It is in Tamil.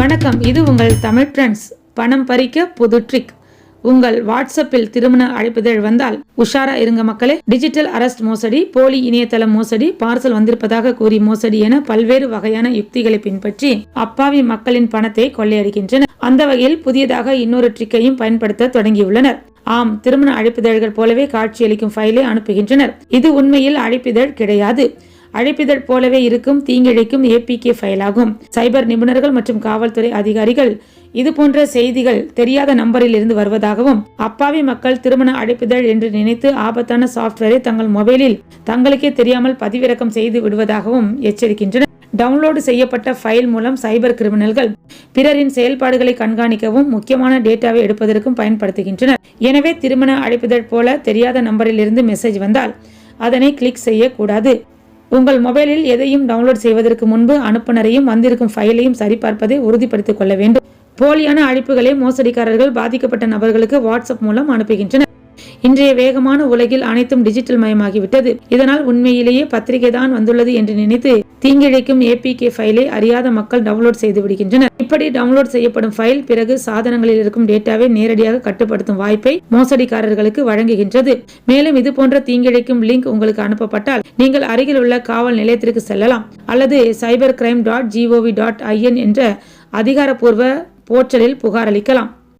வணக்கம். இது உங்கள் தமிழ் ஃப்ரெண்ட்ஸ் பணம் பறிக்க புது ட்ரிக் உங்கள் வாட்ஸ்அப்பில் திருமண அழைப்புதழ் வந்தால் உஷாரா இருங்க மக்களே. டிஜிட்டல் அரஸ்ட் மோசடி போலி இணையதள மோசடி பார்சல் வந்திருப்பதாக கூறி மோசடி என பல்வேறு வகையான யுக்திகளை பின்பற்றி அப்பாவி மக்களின் பணத்தை கொள்ளையடிக்கின்றனர். அந்த வகையில் புதியதாக இன்னொரு ட்ரிக்கையும் பயன்படுத்த தொடங்கியுள்ளனர். ஆம் திருமண அழைப்பிதழ்கள் போலவே காட்சியளிக்கும் ஃபைலை அனுப்புகின்றனர். இது உண்மையில் அழைப்பிதழ் கிடையாது. அழைப்பிதழ் போலவே இருக்கும் தீங்கிழைக்கும் ஏபிகே ஃபைலாகும் சைபர் நிபுணர்கள் மற்றும் காவல்துறை அதிகாரிகள் இது போன்ற செய்திகள் தெரியாத நம்பரில் இருந்து வருவதாகவும் அப்பாவி மக்கள் திருமண அழைப்பிதழ் என்று நினைத்து ஆபத்தான சாஃப்ட்வேரை தங்கள் மொபைலில் தங்களுக்கே தெரியாமல் பதிவிறக்கம் செய்து விடுவதாகவும் எச்சரிக்கின்றனர். டவுன்லோடு செய்யப்பட்ட ஃபைல் மூலம் சைபர் கிரிமினல்கள் பிறரின் செயல்பாடுகளை கண்காணிக்கவும் முக்கியமான டேட்டாவை எடுப்பதற்கும் பயன்படுத்துகின்றனர். எனவே திருமண அழைப்புதழ் போல தெரியாத நம்பரிலிருந்து மெசேஜ் வந்தால் அதனை கிளிக் செய்யக்கூடாது. உங்கள் மொபைலில் எதையும் டவுன்லோட் செய்வதற்கு முன்பு அனுப்புனரையும் வந்திருக்கும் ஃபைலையும் சரிபார்ப்பதை உறுதிப்படுத்திக் கொள்ள வேண்டும். போலியான அழைப்புகளை மோசடிக்காரர்கள் பாதிக்கப்பட்ட நபர்களுக்கு வாட்ஸ்அப் மூலம் அனுப்புகின்றனர். இன்றைய வேகமான உலகில் அனைத்தும் டிஜிட்டல் மயமாகிவிட்டது. இதனால் உண்மையிலேயே பத்திரிகை தான் வந்துள்ளது என்று நினைத்து தீங்கிழைக்கும் ஏபிகே ஃபைலை அறியாத மக்கள் டவுன்லோட் செய்து விடுகின்றனர். இப்படி டவுன்லோட் செய்யப்படும் ஃபைல் பிறகு சாதனங்களில் இருக்கும் டேட்டாவை நேரடியாக கட்டுப்படுத்தும் வாய்ப்பை மோசடிக்காரர்களுக்கு வழங்குகின்றது. மேலும் இது போன்ற தீங்கிழைக்கும் லிங்க் உங்களுக்கு அனுப்பப்பட்டால் நீங்கள் அருகில் உள்ள காவல் நிலையத்திற்கு செல்லலாம். அல்லது cyber crime dot gov dot in என்ற அதிகாரப்பூர்வ போர்ட்டலில் புகார் அளிக்கலாம்.